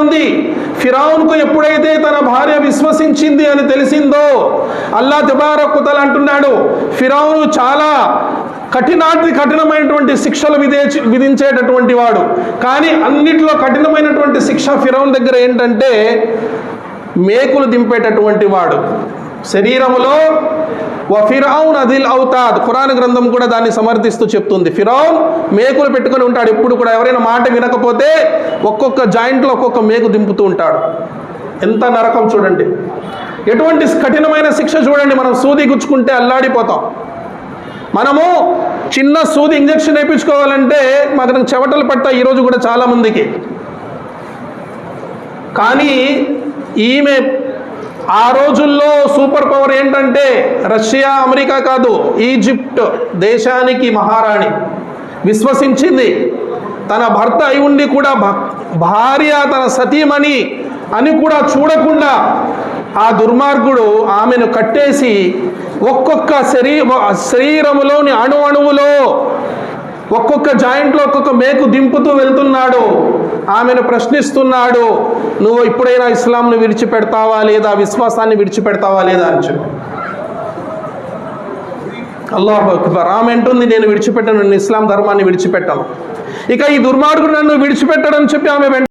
ఉంది. కు ఎప్పుడైతే తన భార్య విశ్వసించింది అని తెలిసిందో అల్లా తబారకుతలు అంటున్నాడు ఫిరావును చాలా కఠినాతి కఠినమైనటువంటి శిక్షలు విధే విధించేటటువంటి వాడు. కానీ అన్నిట్లో కఠినమైనటువంటి శిక్ష ఫిరౌన్ దగ్గర ఏంటంటే మేకులు దింపేటటువంటి వాడు. శరీరములో వ ఫిరౌన్ అదిల్ అవుతాద్ ఖురాన్ గ్రంథం కూడా దాన్ని సమర్థిస్తూ చెప్తుంది. ఫిరౌన్ మేకులు పెట్టుకొని ఉంటాడు. ఎప్పుడు కూడా ఎవరైనా మాట వినకపోతే ఒక్కొక్క జాయింట్లో ఒక్కొక్క మేకు దింపుతూ ఉంటాడు. ఎంత నరకం చూడండి. ఎటువంటి కఠినమైన శిక్ష చూడండి. మనం సూది గుచ్చుకుంటే అల్లాడిపోతాం. మనము చిన్న సూది ఇంజక్షన్ వేయించుకోవాలంటే మాకు చెవటలు పడతాయి. ఈరోజు కూడా చాలామందికి కానీ ఈమె ఆ రోజుల్లో సూపర్ పవర్ ఏంటంటే రష్యా అమెరికా కాదు ఈజిప్ట్ దేశానికి మహారాణి. విశ్వసించింది. తన భర్త అయి ఉండి కూడా భార్య తన సతీమణి అని కూడా చూడకుండా ఆ దుర్మార్గుడు ఆమెను కట్టేసి ఒక్కొక్క శరీ శరీరములోని అణు అణువులో ఒక్కొక్క జాయింట్లో ఒక్కొక్క మేకు దింపుతూ వెళ్తున్నాడు. ఆమెను ప్రశ్నిస్తున్నాడు నువ్వు ఇప్పుడైనా ఇస్లాంను విడిచిపెడతావా లేదా? విశ్వాసాన్ని విడిచిపెడతావా లేదా? అని చెప్పి. అల్లాహ్ అక్బర్ ఆమె అంటుంది నేను విడిచిపెట్టను నేను ఇస్లాం ధర్మాన్ని విడిచిపెట్టను. ఇక ఈ దుర్మార్గుడు నన్ను విడిచిపెట్టడని చెప్పి ఆమె వెంట